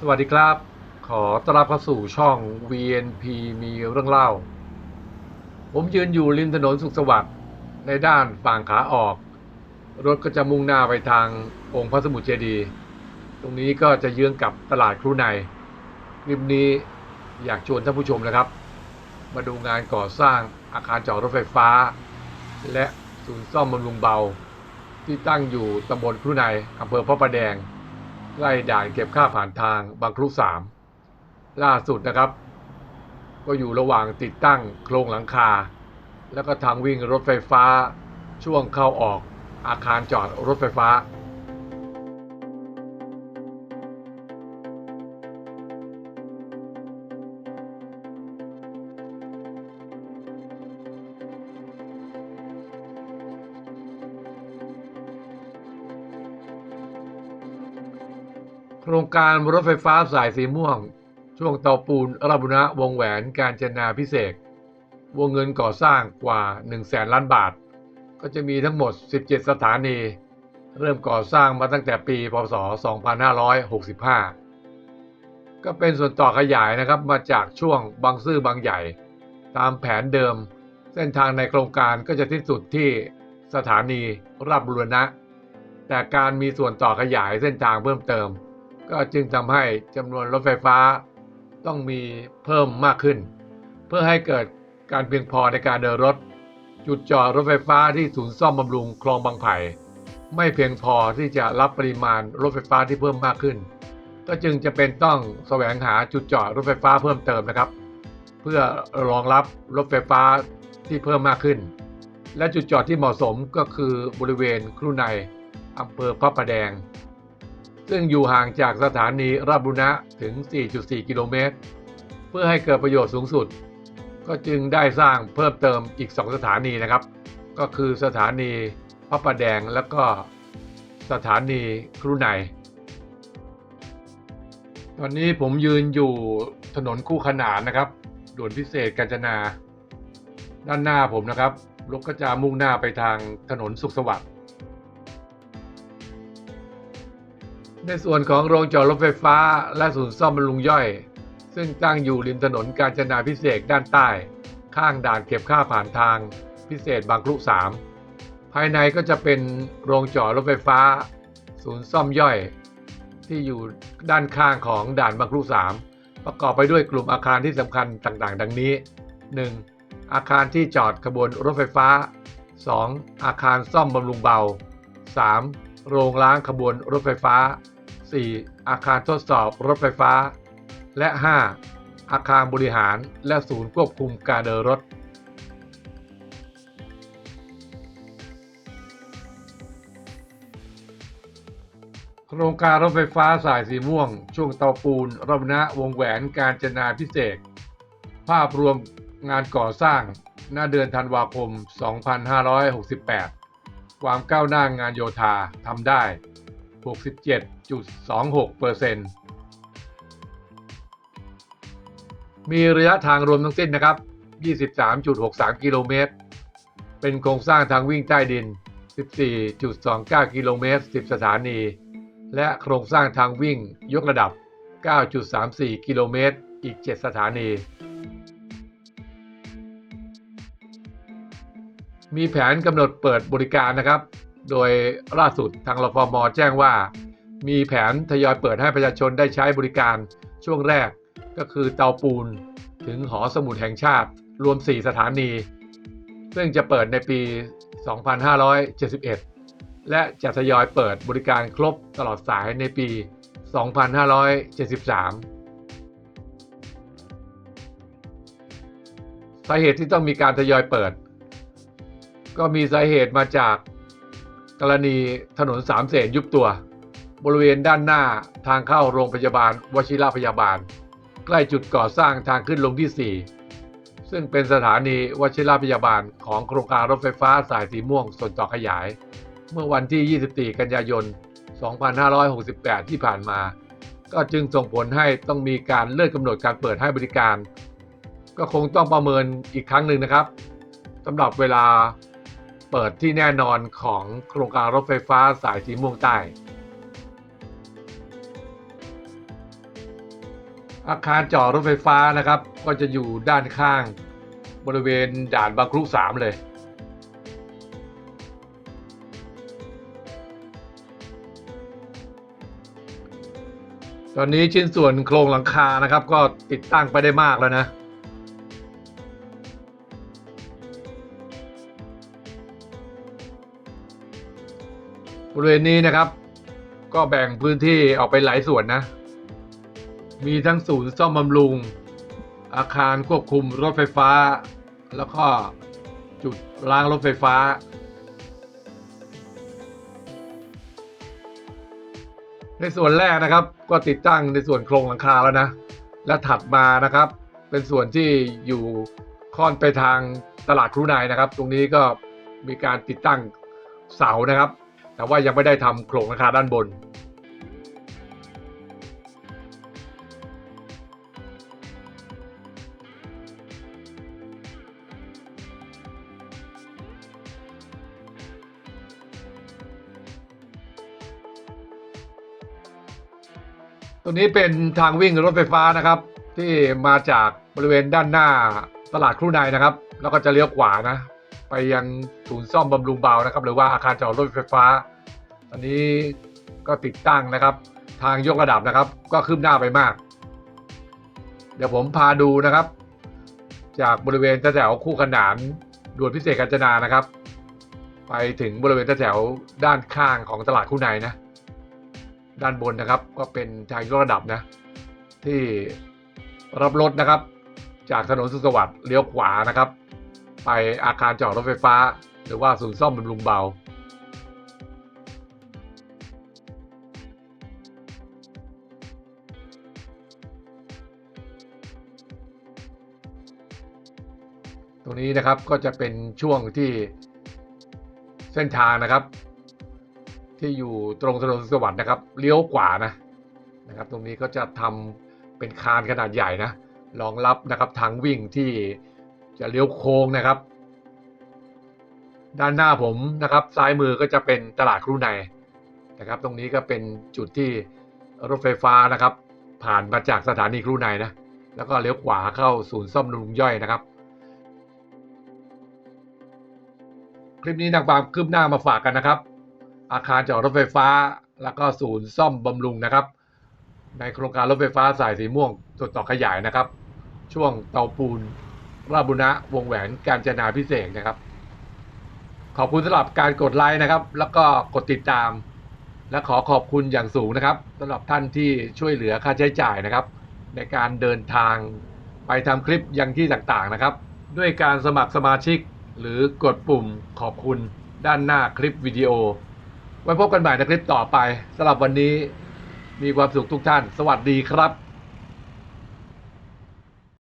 สวัสดีครับ ขอต้อนรับเข้าสู่ช่อง VNP มีเรื่องเล่า ผมยืนอยู่ริมถนนสุขสวัสดิ์ในด้านฝั่งขาออก รถก็จะมุ่งหน้าไปทางองค์พระสมุทรเจดีย์ตรงนี้ก็จะเยื้องกับตลาดครูในคลิปนี้อยากชวนท่านผู้ชมนะครับ มาดูงานก่อสร้างอาคารจอดรถไฟฟ้า และศูนย์ซ่อมบำรุงเบา ที่ตั้งอยู่ตำบลครูในอำเภอพระประแดง ใกล้ด่านเก็บค่าผ่านทางบางครุสามล่าสุดนะครับ ก็อยู่ระหว่างติดตั้งโครงหลังคา แล้วก็ทางวิ่งรถไฟฟ้า ช่วงเข้าออกอาคารจอดรถไฟฟ้า โครงการรถไฟฟ้าสายสีม่วง ช่วงเตาปูนราบุณะวงแหวนการจนาพิเศษ วงเงินก่อสร้างกว่า 1 0 0 0 0แสนล้านบาท ก็จะมีทั้งหมด 17 สถานี เริ่มก่อสร้างมาตั้งแต่ปี พศ 2565 ก็เป็นส่วนต่อขยายนะครับมาจากช่วงบางซื่อบางใหญ่ ตามแผนเดิม เส้นทางในโครงการก็จะสิ้นสุดที่สถานีราบบุรณะ แต่การมีส่วนต่อขยายเส้นทางเพิ่มเติม ก็จึงทำให้จำนวนรถไฟฟ้าต้องมีเพิ่มมากขึ้น เพื่อให้เกิดการเพียงพอในการเดินรถ จุดจอดรถไฟฟ้าที่ศูนย์ซ่อมบำรุงคลองบางไผ่ไม่เพียงพอที่จะรับปริมาณรถไฟฟ้าที่เพิ่มมากขึ้น ก็จึงจะเป็นต้องแสวงหาจุดจอดรถไฟฟ้าเพิ่มเติมนะครับ เพื่อรองรับรถไฟฟ้าที่เพิ่มมากขึ้น และจุดจอดที่เหมาะสมก็คือบริเวณครูในอำเภอพระประแดง ซึ่งอยู่ห่างจากสถานีราบุณะถึง 4.4 กิโลเมตร เพื่อให้เกิดประโยชน์สูงสุด ก็จึงได้สร้างเพิ่มเติมอีก 2 สถานีนะครับ ก็คือสถานีพระประแดงและก็สถานีครูในตอนนี้ผมยืนอยู่ถนนคู่ขนานนะครับด่วนพิเศษกาญจนา ด้านหน้าผมนะครับรถก็จะมุ่งหน้าไปทางถนนสุขสวัสดิ์ ในส่วนของโรงจอดรถไฟฟ้า และศูนย์ซ่อมบำรุงย่อย ซึ่งตั้งอยู่ริมถนนกาญจนาพิเศษด้านใต้ ข้างด่านเก็บค่าผ่านทางพิเศษบางครุสามภายในก็จะเป็นโรงจอดรถไฟฟ้า ศูนย์ซ่อมย่อย ที่อยู่ด้านข้างของด่านบางครุสามประกอบไปด้วยกลุ่มอาคารที่สำคัญต่างๆ ดังนี้ 1. อาคารที่จอดขบวนรถไฟฟ้า 2. อาคารซ่อมบำรุงเบา 3. โรงล้างขบวนรถไฟฟ้า 4. อาคารทดสอบรถไฟฟ้า และ 5. อาคารบริหารและศูนย์ควบคุมการเดินรถ โครงการรถไฟฟ้าสายสีม่วง ช่วงเตาปูนรบนะวงแหวนการจนาพิเศษ ภาพรวมงานก่อสร้างหน้าเดือนธันวาคม 2568 ความก้าวหน้างานโยธาทำได้ 67.26%มีระยะทางรวมทั้งสิ้นนะครับ 23.63 กิโลเมตร เป็นโครงสร้างทางวิ่งใต้ดิน 14.29 กิโลเมตร 10 สถานี และโครงสร้างทางวิ่งยกระดับ 9.34 กิโลเมตร อีก 7 สถานี มีแผนกำหนดเปิดบริการนะครับ โดยล่าสุดทางรฟมแจ้งว่า มีแผนทยอยเปิดให้ประชาชนได้ใช้บริการช่วงแรกก็คือเตาปูนถึงหอสมุดแห่งชาติ รวม 4 สถานี ซึ่งจะเปิดในปี 2571 และจะทยอยเปิดบริการครบตลอดสายในปี 2573สาเหตุที่ต้องมีการทยอยเปิด ก็มีสาเหตุมาจาก กรณีถนนสามเสนยุบตัว บริเวณด้านหน้าทางเข้าโรงพยาบาล วชิระพยาบาล ใกล้จุดก่อสร้างทางขึ้นลงที่ 4 ซึ่งเป็นสถานีวชิระพยาบาลของโครงการรถไฟฟ้าสายสีม่วงส่วนต่อขยาย เมื่อวันที่ 24 กันยายน 2568 ที่ผ่านมา ก็จึงส่งผลให้ต้องมีการเลื่อนกำหนดการเปิดให้บริการ ก็คงต้องประเมินอีกครั้งหนึ่งนะครับสำหรับเวลา เปิดที่แน่นอนของโครงการรถไฟฟ้าสายสีม่วงใต้ อาคารจอดรถไฟฟ้านะครับ ก็จะอยู่ด้านข้างบริเวณด่านบางครุสามเลยตอนนี้ชิ้นส่วนโครงหลังคานะครับ ก็ติดตั้งไปได้มากแล้วนะ บริเวณนี้นะครับ ก็แบ่งพื้นที่ออกเป็นหลายส่วนนะ มีทั้งศูนย์ซ่อมบำรุง อาคารควบคุมรถไฟฟ้า แล้วก็จุดล้างรถไฟฟ้าในส่วนแรกนะครับก็ติดตั้งในส่วนโครงหลังคาแล้วนะ และถัดมานะครับ เป็นส่วนที่อยู่ค่อนไปทางตลาดครูนายนะครับ ตรงนี้ก็มีการติดตั้งเสานะครับ แต่ว่ายังไม่ได้ทำโครงหลังคาด้านบนตรงนี้เป็นทางวิ่งรถไฟฟ้านะครับ ที่มาจากบริเวณด้านหน้าตลาดครูนายนะครับ แล้วก็จะเลี้ยวขวานะ ไปยังศูนย์ซ่อมบำรุงเบานะครับ หรือว่าอาคารจอดรถไฟฟ้า อันนี้ก็ติดตั้งนะครับ ทางยกระดับนะครับ ก็คืบหน้าไปมาก เดี๋ยวผมพาดูนะครับ จากบริเวณแถวคู่ขนานด่วนพิเศษกาญจนานะครับ ไปถึงบริเวณแถวด้านข้างของตลาดคู่ในนะ ด้านบนนะครับก็เป็นทางยกระดับนะ ที่รับรถนะครับ จากถนนสุขสวัสดิ์เลี้ยวขวานะครับ ไปอาคารจอดรถไฟฟ้า หรือว่าศูนย์ซ่อมบำรุงเบา ตรงนี้นะครับก็จะเป็นช่วงที่เส้นทางนะครับ ที่อยู่ตรงถนนสุขสวัสดิ์นะครับเลี้ยวขวานะนะครับ ตรงนี้ก็จะทำเป็นคานขนาดใหญ่นะรองรับนะครับทางวิ่งที่ จะเลี้ยวโค้งนะครับ ด้านหน้าผมนะครับ ซ้ายมือก็จะเป็นตลาดครูในนะครับ ตรงนี้ก็เป็นจุดที่รถไฟฟ้านะครับ ผ่านมาจากสถานีครูในนะแล้วก็เลี้ยวขวาเข้าศูนย์ซ่อมบำรุงย่อยนะครับ คลิปนี้นำความคืบหน้ามาฝากกันนะครับ อาคารจอดรถไฟฟ้าแล้วก็ศูนย์ซ่อมบำรุงนะครับ ในโครงการรถไฟฟ้าสายสีม่วงส่วนต่อขยายนะครับ ช่วงเตาปูน ราบุณะวงแหวนการจนาพิเศษนะครับ ขอบคุณสำหรับการกดไลค์นะครับ แล้วก็กดติดตาม และขอขอบคุณอย่างสูงนะครับสำหรับท่านที่ช่วยเหลือค่าใช้จ่ายนะครับ ในการเดินทางไปทำคลิปยังที่ต่างๆนะครับ ด้วยการสมัครสมาชิก หรือกดปุ่มขอบคุณด้านหน้าคลิปวิดีโอ ไว้พบกันใหม่ในคลิปต่อไปสำหรับวันนี้มีความสุขทุกท่าน สวัสดีครับ